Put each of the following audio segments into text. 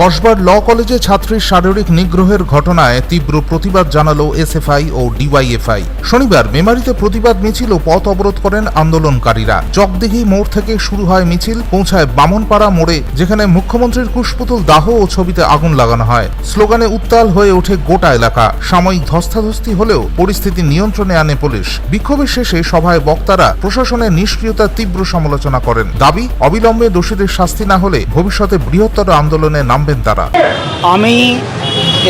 কসবার ল কলেজে ছাত্রীর শারীরিক নিগ্রহের ঘটনায় তীব্র প্রতিবাদ জানালো এসএফআই ও ডিওয়াইএফআই। শনিবার মেমারিতে প্রতিবাদ মিছিল ও পথ অবরোধ করেন আন্দোলনকারীরা। চকদিঘি মোড় থেকে শুরু হয় মিছিল, পৌঁছায় বামনপাড়া মোড়ে, যেখানে মুখ্যমন্ত্রীর কুশপুতুল দাহ ও ছবিতে আগুন লাগানো হয়। স্লোগানে উত্তাল হয়ে ওঠে গোটা এলাকা। সাময়িক ধস্তাধস্তি হলেও পরিস্থিতি নিয়ন্ত্রণে আনে পুলিশ। বিক্ষোভের শেষে সভায় বক্তারা প্রশাসনের নিষ্ক্রিয়তার তীব্র সমালোচনা করেন। দাবি, অবিলম্বে দোষীদের শাস্তি না হলে ভবিষ্যতে বৃহত্তর আন্দোলনে নামবেন তারা। আমি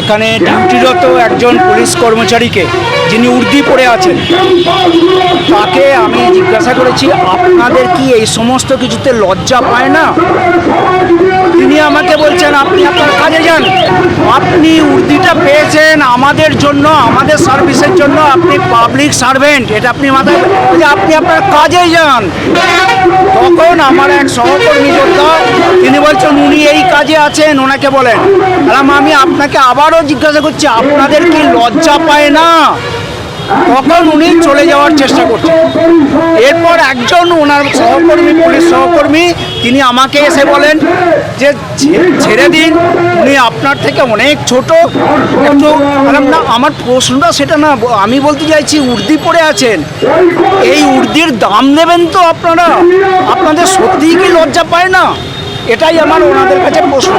এখানে ডিউটিরত একজন পুলিশ কর্মচারীকে, যিনি উর্দি পড়ে আছেন, তাকে আমি জিজ্ঞাসা করেছি, আপনাদের কি এই সমস্ত কিছুতে লজ্জা পায় না? বলছেন, আপনি আপনার কাজে যান। আপনি উর্দিটা পেয়েছেন আমাদের জন্য, আমাদের সার্ভিসের জন্য। আপনি পাবলিক সার্ভেন্ট এটা আপনি মাথায় আপনি আপনার কাজে যান। তখন আমার এক সহকর্মী যোদ্ধা, তিনি বলছেন, উনি এই কাজে আছেন। ওনাকে বলেন আমি আপনাকে আবারও জিজ্ঞাসা করছি, আপনাদের কি লজ্জা পায় না? তখন উনি চলে যাওয়ার চেষ্টা করছেন। এরপর একজন ওনার সহকর্মী, পুলিশ সহকর্মী, তিনি আমাকে এসে বলেন যে ছেড়ে দিন, উনি আপনার থেকে অনেক ছোট। একটু না, আমার প্রশ্নটা সেটা না, আমি বলতে চাইছি, উর্দি পড়ে আছেন। এই উর্দির দাম নেবেন তো আপনারা। আপনাদের সত্যিই কি লজ্জা পায় না? এটাই আমার ওনাদের কাছে প্রশ্ন।